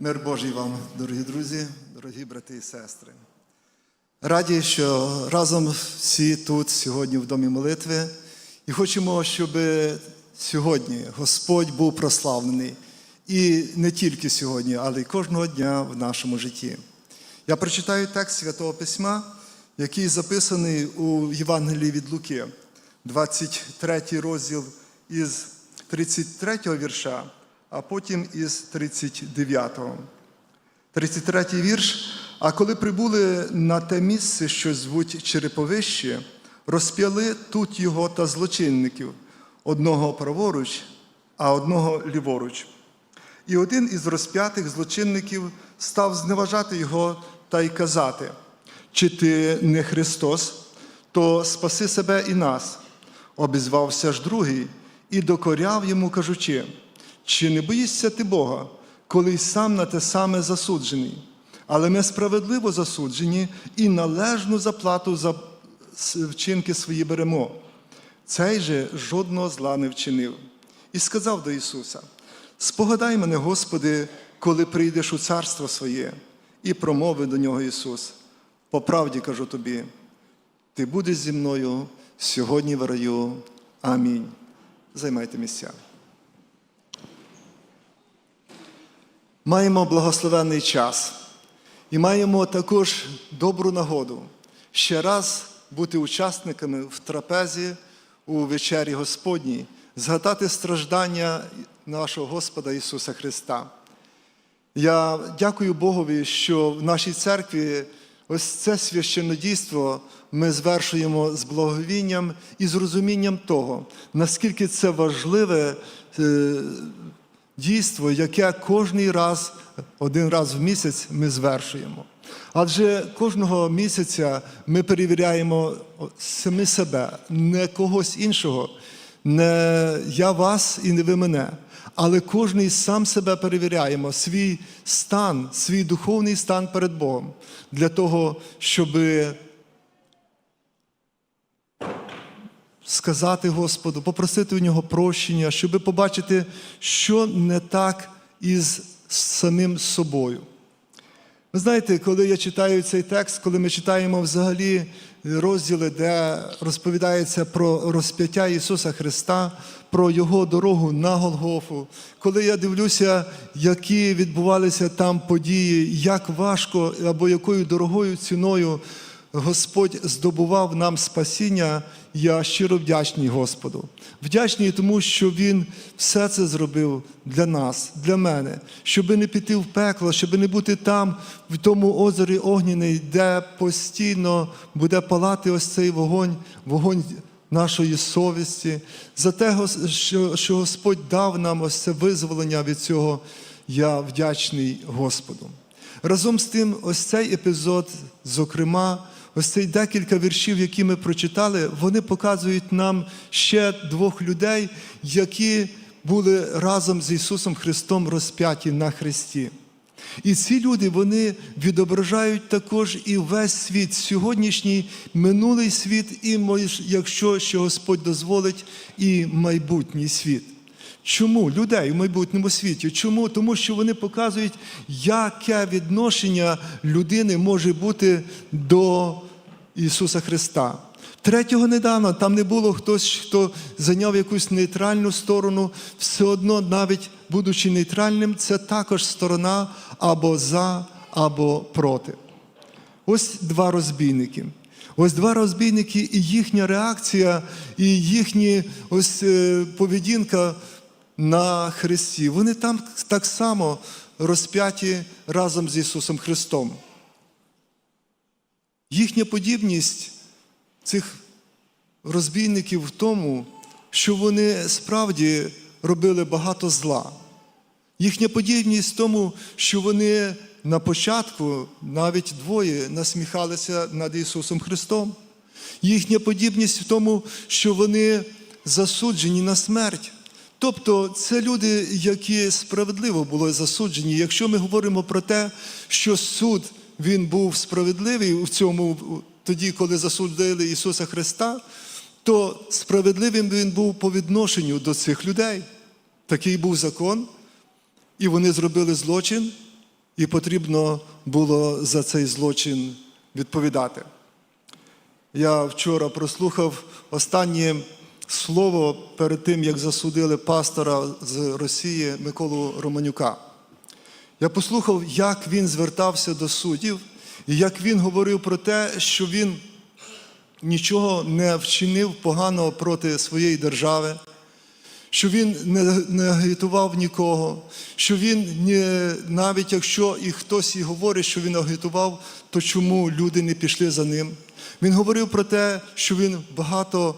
Мир Божий вам, дорогі друзі, дорогі брати і сестри. Раді, що разом всі тут сьогодні в домі молитви, і хочемо, щоб сьогодні Господь був прославлений. І не тільки сьогодні, але й кожного дня в нашому житті. Я прочитаю текст Святого Письма, який записаний у Євангелії від Луки, 23 розділ із 33 вірша, а потім із 39-го. 33 вірш. А коли прибули на те місце, що звуть Череповище, розп'яли тут його та злочинників, одного праворуч, а одного ліворуч. І один із розп'ятих злочинників став зневажати його та й казати: чи ти не Христос, то спаси себе і нас. Обізвався ж другий і докоряв йому, кажучи: чи не боїшся ти Бога, коли й сам на те саме засуджений? Але ми справедливо засуджені і належну заплату за вчинки свої беремо. Цей же жодного зла не вчинив. І сказав до Ісуса: Спогадай мене, Господи, коли прийдеш у царство своє, і промовив до нього Ісус. По правді кажу тобі, ти будеш зі мною сьогодні в раю. Амінь. Займайте місця. Маємо благословенний час і маємо також добру нагоду ще раз бути учасниками в трапезі у вечері Господній, згадати страждання нашого Господа Ісуса Христа. Я дякую Богові, що в нашій церкві ось це священнодійство ми звершуємо з благовінням і з розумінням того, наскільки це важливе е, дійство, яке кожний раз, один раз в місяць ми звершуємо. Адже кожного місяця ми перевіряємо самі себе, не когось іншого, не я вас і не ви мене. Але кожний сам себе перевіряємо, свій стан, свій духовний стан перед Богом, для того, щоб сказати Господу, попросити у нього прощення, щоб побачити, що не так із самим собою. Ви знаєте, коли я читаю цей текст, коли ми читаємо взагалі розділи, де розповідається про розп'яття Ісуса Христа, про Його дорогу на Голгофу, коли я дивлюся, які відбувалися там події, як важко або якою дорогою ціною Господь здобував нам спасіння, я щиро вдячний Господу. Вдячний тому, що Він все це зробив для нас, для мене, щоб не піти в пекло, щоб не бути там, в тому озері Огняний, де постійно буде палати ось цей вогонь, вогонь нашої совісті, за те, що Господь дав нам ось це визволення від цього. Я вдячний Господу. Разом з тим, ось цей епізод, зокрема, ось цей декілька віршів, які ми прочитали, вони показують нам ще двох людей, які були разом з Ісусом Христом розп'яті на Христі. І ці люди вони відображають також і весь світ, сьогоднішній минулий світ, і якщо що Господь дозволить, і майбутній світ. Чому людей у майбутньому світі? Чому? Тому що вони показують, яке відношення людини може бути до Ісуса Христа. Третього недавно там не було хтось, хто зайняв якусь нейтральну сторону, все одно, навіть будучи нейтральним, це також сторона або за, або проти. Ось два розбійники. Ось два розбійники, і їхня реакція, і їхня ось е, поведінка на Христі. Вони там так само розп'яті разом з Ісусом Христом. Їхня подібність цих розбійників в тому, що вони справді робили багато зла. Їхня подібність в тому, що вони на початку навіть двоє насміхалися над Ісусом Христом. Їхня подібність в тому, що вони засуджені на смерть. Тобто це люди, які справедливо були засуджені. Якщо ми говоримо про те, що суд він був справедливий в цьому тоді, коли засудили Ісуса Христа, то справедливим він був по відношенню до цих людей. Такий був закон, і вони зробили злочин, і потрібно було за цей злочин відповідати. Я вчора прослухав останнє слово перед тим, як засудили пастора з Росії Миколу Романюка. Я послухав, як він звертався до суддів, і як він говорив про те, що він нічого не вчинив поганого проти своєї держави, що він не, не агітував нікого, що він не, навіть якщо і хтось і говорить, що він агітував, то чому люди не пішли за ним? Він говорив про те, що він багато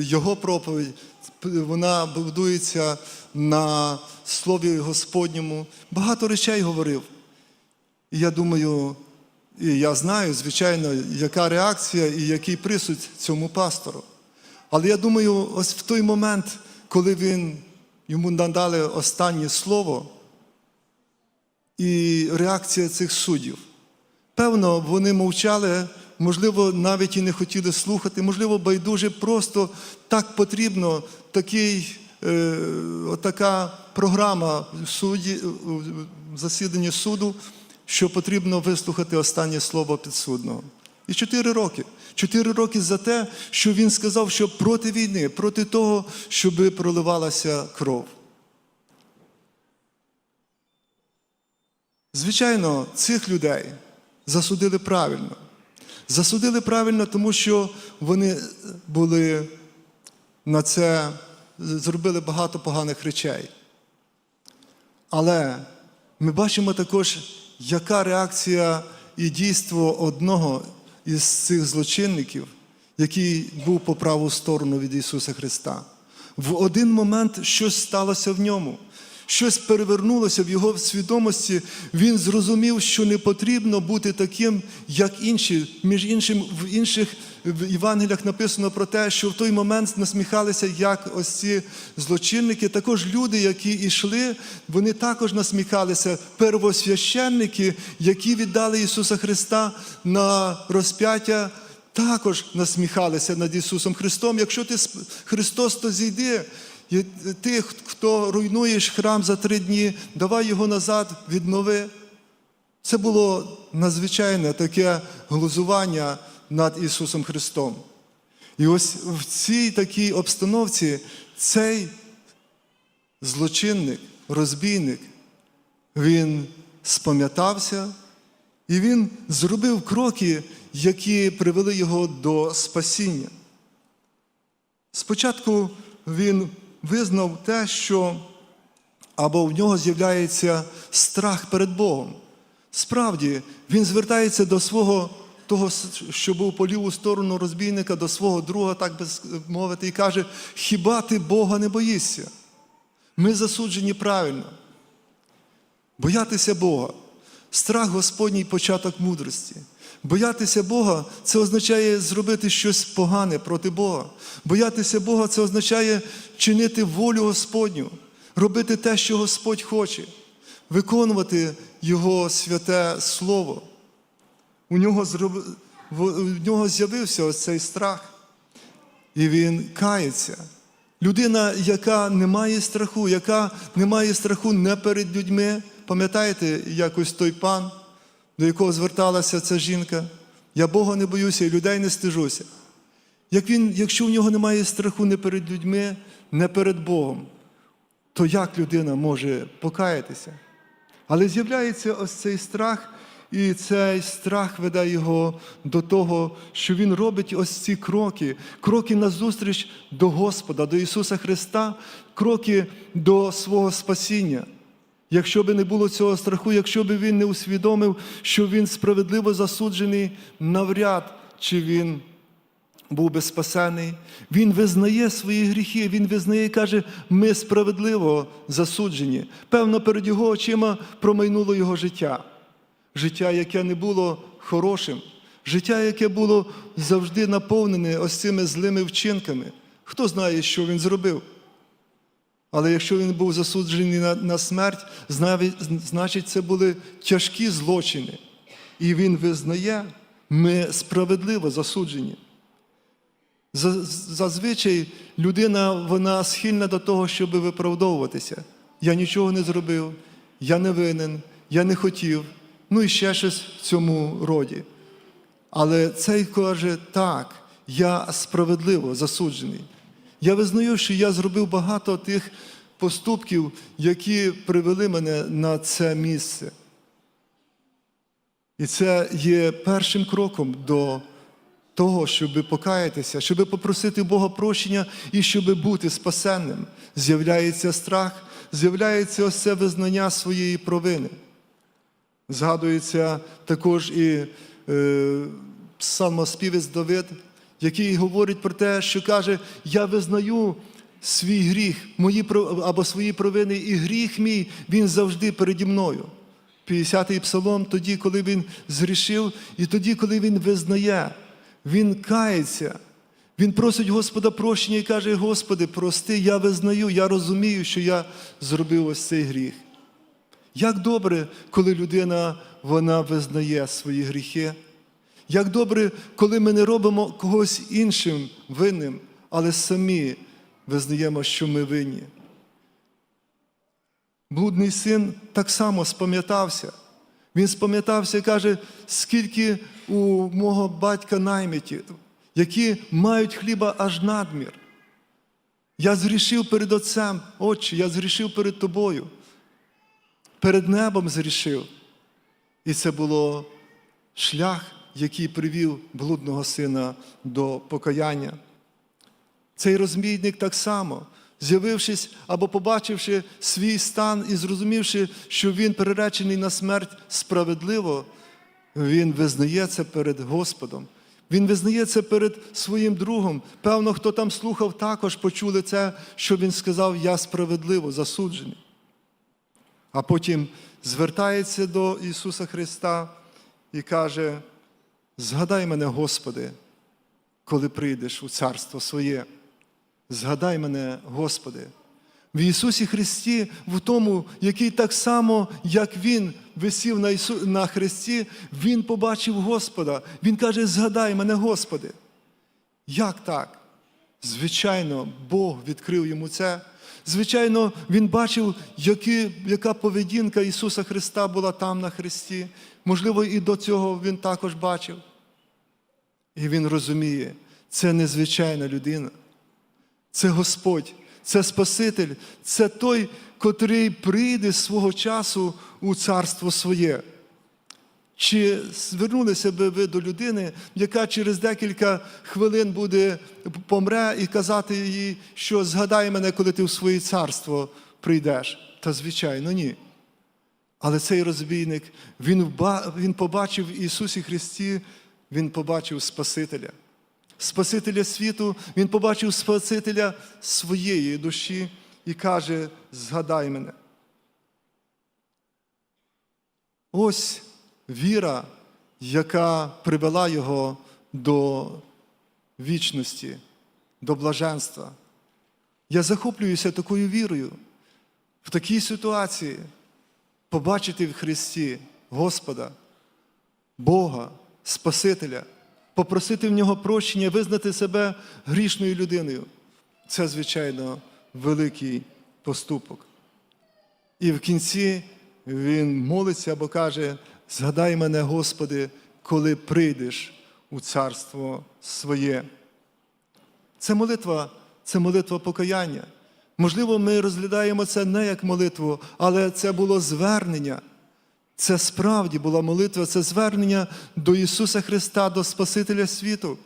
його проповідь, вона будується на слові Господньому. Багато речей говорив. І я думаю, і я знаю, звичайно, яка реакція і який присуд цьому пастору. Але я думаю, ось в той момент, коли він йому надали останнє слово, і реакція цих суддів. Певно, вони мовчали, можливо, навіть і не хотіли слухати, можливо, байдуже просто так потрібно, такий, е, така програма в суді, в засіданні суду, що потрібно вислухати останнє слово підсудного. І чотири роки. Чотири роки за те, що він сказав, що проти війни, проти того, щоб проливалася кров. Звичайно, цих людей засудили правильно. Засудили правильно, тому що вони були на це, зробили багато поганих речей. Але ми бачимо також, яка реакція і дійство одного із цих злочинників, який був по праву сторону від Ісуса Христа. В один момент щось сталося в ньому, щось перевернулося в його свідомості. Він зрозумів, що не потрібно бути таким, як інші. Між іншим, в інших в Євангеліях написано про те, що в той момент насміхалися, як ось ці злочинники. Також люди, які йшли, вони також насміхалися. Первосвященники, які віддали Ісуса Христа на розп'яття також насміхалися над Ісусом Христом. Якщо ти Христос, то зійди. Ти, хто руйнуєш храм за три дні, давай його назад, віднови. Це було надзвичайне таке глузування над Ісусом Христом. І ось в цій такій обстановці цей злочинник, розбійник, він спам'ятався і він зробив кроки, які привели його до спасіння. Спочатку він визнав те, що або в нього з'являється страх перед Богом. Справді, він звертається до свого того, що був по ліву сторону розбійника, до свого друга, так би мовити, і каже: Хіба ти Бога не боїшся? Ми засуджені правильно. Боятися Бога. Страх Господній початок мудрості. Боятися Бога це означає зробити щось погане проти Бога. Боятися Бога це означає чинити волю Господню, робити те, що Господь хоче, виконувати Його святе Слово. У нього, зроб... у нього з'явився ось цей страх, і він кається. Людина, яка не має страху, яка не має страху не перед людьми. Пам'ятаєте, якось той пан, до якого зверталася ця жінка? Я Бога не боюся і людей не стижуся. Як він, якщо в нього немає страху не перед людьми, не перед Богом, то як людина може покаятися? Але з'являється ось цей страх, і цей страх веде його до того, що він робить ось ці кроки, кроки назустріч до Господа, до Ісуса Христа, кроки до свого спасіння. Якщо би не було цього страху, якщо би він не усвідомив, що він справедливо засуджений, навряд чи він був би спасений. Він визнає свої гріхи, він визнає і каже, ми справедливо засуджені. Певно, перед його очима промайнуло його життя. Життя, яке не було хорошим, життя, яке було завжди наповнене ось цими злими вчинками. Хто знає, що він зробив? Але якщо він був засуджений на, на смерть, значить, це були тяжкі злочини. І він визнає, ми справедливо засуджені. Зазвичай людина вона схильна до того, щоб виправдовуватися. Я нічого не зробив, я не винен, я не хотів, ну і ще щось в цьому роді. Але цей каже, так, я справедливо засуджений. Я визнаю, що я зробив багато тих поступків, які привели мене на це місце. І це є першим кроком до того, щоб покаятися, щоб попросити Бога прощення і щоб бути спасенним. З'являється страх, з'являється ось визнання своєї провини. Згадується також і е, самоспівець Давид, який говорить про те, що каже: Я визнаю свій гріх, мої або свої провини, і гріх мій він завжди переді мною. 50-й псалом, тоді, коли він згрішив, і тоді, коли він визнає, він кається. Він просить Господа прощення і каже: Господи, прости, я визнаю, я розумію, що я зробив ось цей гріх. Як добре, коли людина вона визнає свої гріхи. Як добре, коли ми не робимо когось іншим винним, але самі визнаємо, що ми винні. Блудний син так само спам'ятався. Він спам'ятався і каже, скільки у мого батька наймитів, які мають хліба аж надмір. Я згрішив перед Отцем, Отче, я згрішив перед тобою, перед небом згрішив. І це було шлях, який привів блудного сина до покаяння. Цей розмійник так само, з'явившись або побачивши свій стан і зрозумівши, що він переречений на смерть справедливо, він визнає це перед Господом. Він визнає це перед своїм другом. Певно, хто там слухав, також почули це, що він сказав: Я справедливо засуджений. А потім звертається до Ісуса Христа і каже: Згадай мене, Господи, коли прийдеш у царство своє. Згадай мене, Господи. В Ісусі Христі, в тому, який так само, як Він висів на, Ісу... на Христі, Він побачив Господа. Він каже: Згадай мене, Господи. Як так? Звичайно, Бог відкрив йому це. Звичайно, він бачив, які, яка поведінка Ісуса Христа була там на Христі. Можливо, і до цього він також бачив. І він розуміє, це незвичайна людина. Це Господь, це Спаситель, це той, котрий прийде свого часу у царство своє. Чи звернулися би ви до людини, яка через декілька хвилин буде помре і казати їй, що згадай мене, коли ти в своє царство прийдеш? Та звичайно, ні. Але цей розбійник, він, він побачив в Ісусі Христі, він побачив Спасителя. Спасителя світу, він побачив Спасителя своєї душі і каже: згадай мене. Ось віра, яка привела його до вічності, до блаженства. Я захоплююся такою вірою в такій ситуації побачити в Христі Господа, Бога, Спасителя, попросити в нього прощення, визнати себе грішною людиною. Це, звичайно, великий поступок. І в кінці він молиться або каже: згадай мене, Господи, коли прийдеш у царство своє. Це молитва, це молитва покаяння. Можливо, ми розглядаємо це не як молитву, але це було звернення. Це справді була молитва, це звернення до Ісуса Христа, до Спасителя світу.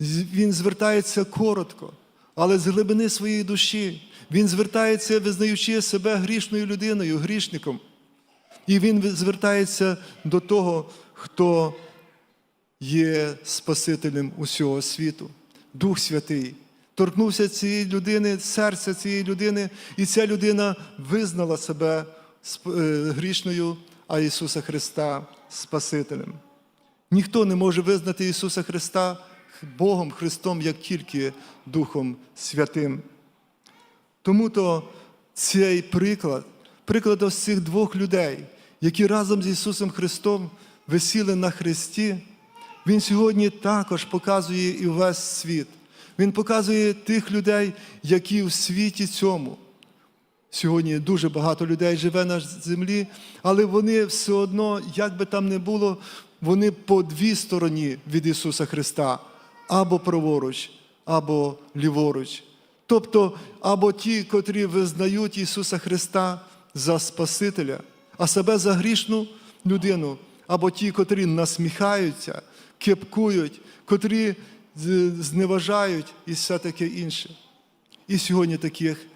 Він звертається коротко, але з глибини своєї душі. Він звертається, визнаючи себе грішною людиною, грішником. І він звертається до того, хто є Спасителем усього світу. Дух Святий торкнувся цієї людини, серця цієї людини, і ця людина визнала себе е, грішною, а Ісуса Христа Спасителем. Ніхто не може визнати Ісуса Христа Богом Христом, як тільки Духом Святим. Тому то цей приклад, приклад ось цих двох людей, які разом з Ісусом Христом висіли на Христі, Він сьогодні також показує і весь світ. Він показує тих людей, які в світі цьому. Сьогодні дуже багато людей живе на землі, але вони все одно, як би там не було, вони по дві стороні від Ісуса Христа, або праворуч, або ліворуч. Тобто, або ті, котрі визнають Ісуса Христа за Спасителя, а себе за грішну людину, або ті, котрі насміхаються, кепкують, котрі зневажають і все таке інше. І сьогодні таких,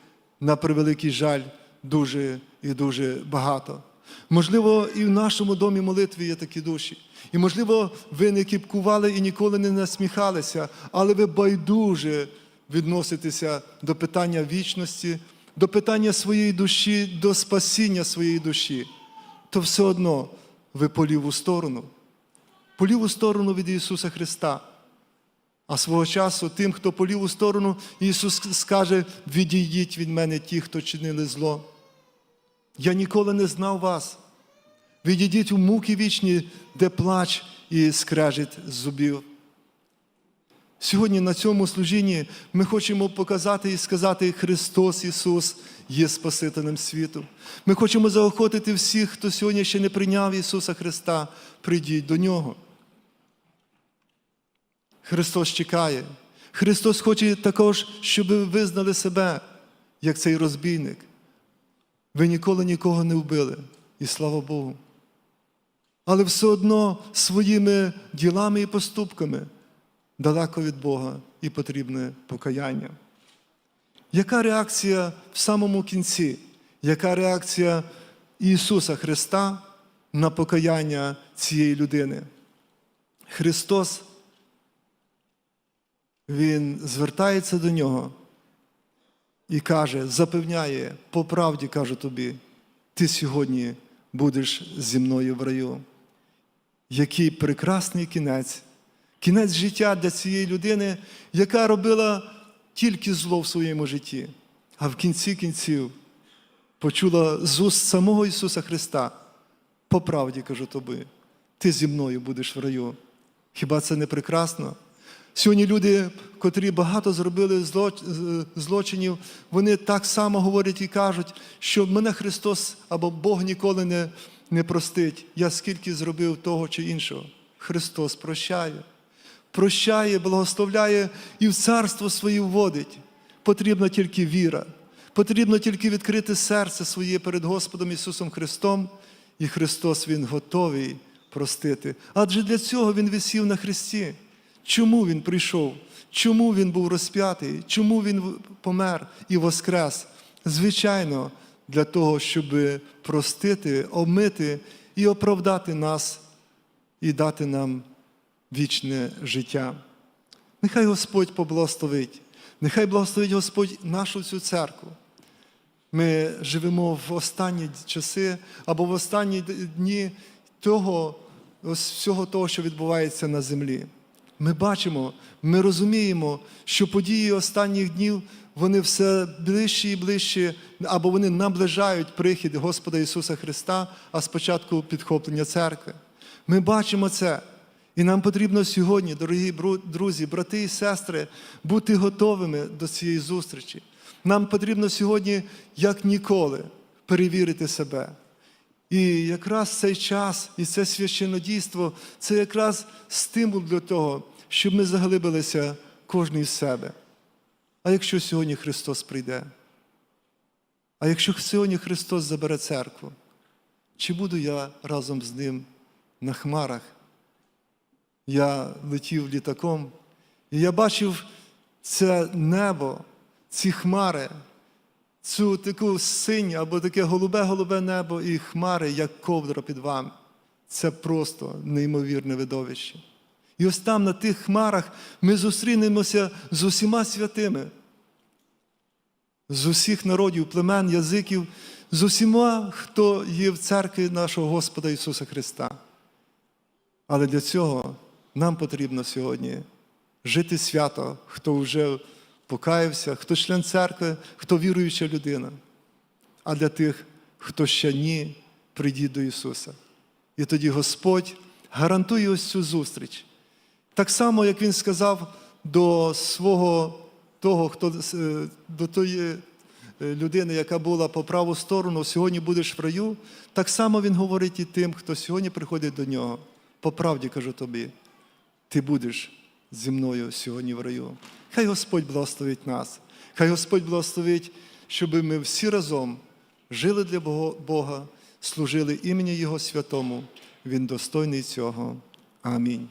на превеликий жаль, дуже і дуже багато. Можливо, і в нашому домі молитви є такі душі. І, можливо, ви не кіпкували і ніколи не насміхалися, але ви байдуже відноситеся до питання вічності, до питання своєї душі, до спасіння своєї душі, то все одно ви по ліву сторону, по ліву сторону від Ісуса Христа. А свого часу тим, хто по ліву сторону, Ісус скаже: відійдіть від мене ті, хто чинили зло. Я ніколи не знав вас. Відійдіть у муки вічні, де плач і скрежить зубів. Сьогодні на цьому служінні ми хочемо показати і сказати, Христос Ісус є Спасителем світу. Ми хочемо заохотити всіх, хто сьогодні ще не прийняв Ісуса Христа, прийдіть до Нього. Христос чекає. Христос хоче також, щоб ви визнали себе, як цей розбійник. Ви ніколи нікого не вбили, і слава Богу. Але все одно своїми ділами і поступками далеко від Бога і потрібне покаяння. Яка реакція в самому кінці? Яка реакція Ісуса Христа на покаяння цієї людини? Христос він звертається до нього і каже, запевняє, по правді кажу тобі, ти сьогодні будеш зі мною в раю. Який прекрасний кінець, кінець життя для цієї людини, яка робила тільки зло в своєму житті, а в кінці кінців почула з уст самого Ісуса Христа. По правді кажу тобі, ти зі мною будеш в раю. Хіба це не прекрасно? Сьогодні люди, котрі багато зробили злочинів, вони так само говорять і кажуть, що мене Христос або Бог ніколи не, не простить. Я скільки зробив того чи іншого. Христос прощає, прощає, благословляє і в царство своє вводить. Потрібна тільки віра. Потрібно тільки відкрити серце своє перед Господом Ісусом Христом, і Христос Він готовий простити. Адже для цього Він висів на Христі. Чому Він прийшов? Чому Він був розп'ятий? Чому Він помер і воскрес? Звичайно, для того, щоб простити, омити і оправдати нас і дати нам вічне життя. Нехай Господь поблагословить, нехай благословить Господь нашу цю церкву. Ми живемо в останні часи або в останні дні того, всього того, що відбувається на землі. Ми бачимо, ми розуміємо, що події останніх днів вони все ближче і ближче, або вони наближають прихід Господа Ісуса Христа, а спочатку підхоплення церкви. Ми бачимо це. І нам потрібно сьогодні, дорогі друзі, брати і сестри, бути готовими до цієї зустрічі. Нам потрібно сьогодні, як ніколи, перевірити себе. І якраз цей час і це священодійство це якраз стимул для того, щоб ми заглибилися кожний в себе. А якщо сьогодні Христос прийде? А якщо сьогодні Христос забере церкву, чи буду я разом з ним на хмарах? Я летів літаком, і я бачив це небо, ці хмари, цю таку синю або таке голубе-голубе небо і хмари, як ковдра під вами. Це просто неймовірне видовище. І ось там, на тих хмарах, ми зустрінемося з усіма святими, з усіх народів, племен, язиків, з усіма, хто є в церкві нашого Господа Ісуса Христа. Але для цього нам потрібно сьогодні жити свято, хто вже покаявся, хто член церкви, хто віруюча людина. А для тих, хто ще ні, прийдіть до Ісуса. І тоді Господь гарантує ось цю зустріч. Так само, як Він сказав до свого того, хто е, до тої е, людини, яка була по праву сторону, сьогодні будеш в раю, так само Він говорить і тим, хто сьогодні приходить до нього. По правді кажу тобі, ти будеш зі мною сьогодні в раю. Хай Господь благословить нас, хай Господь благословить, щоб ми всі разом жили для Бога, служили імені Його святому. Він достойний цього. Амінь.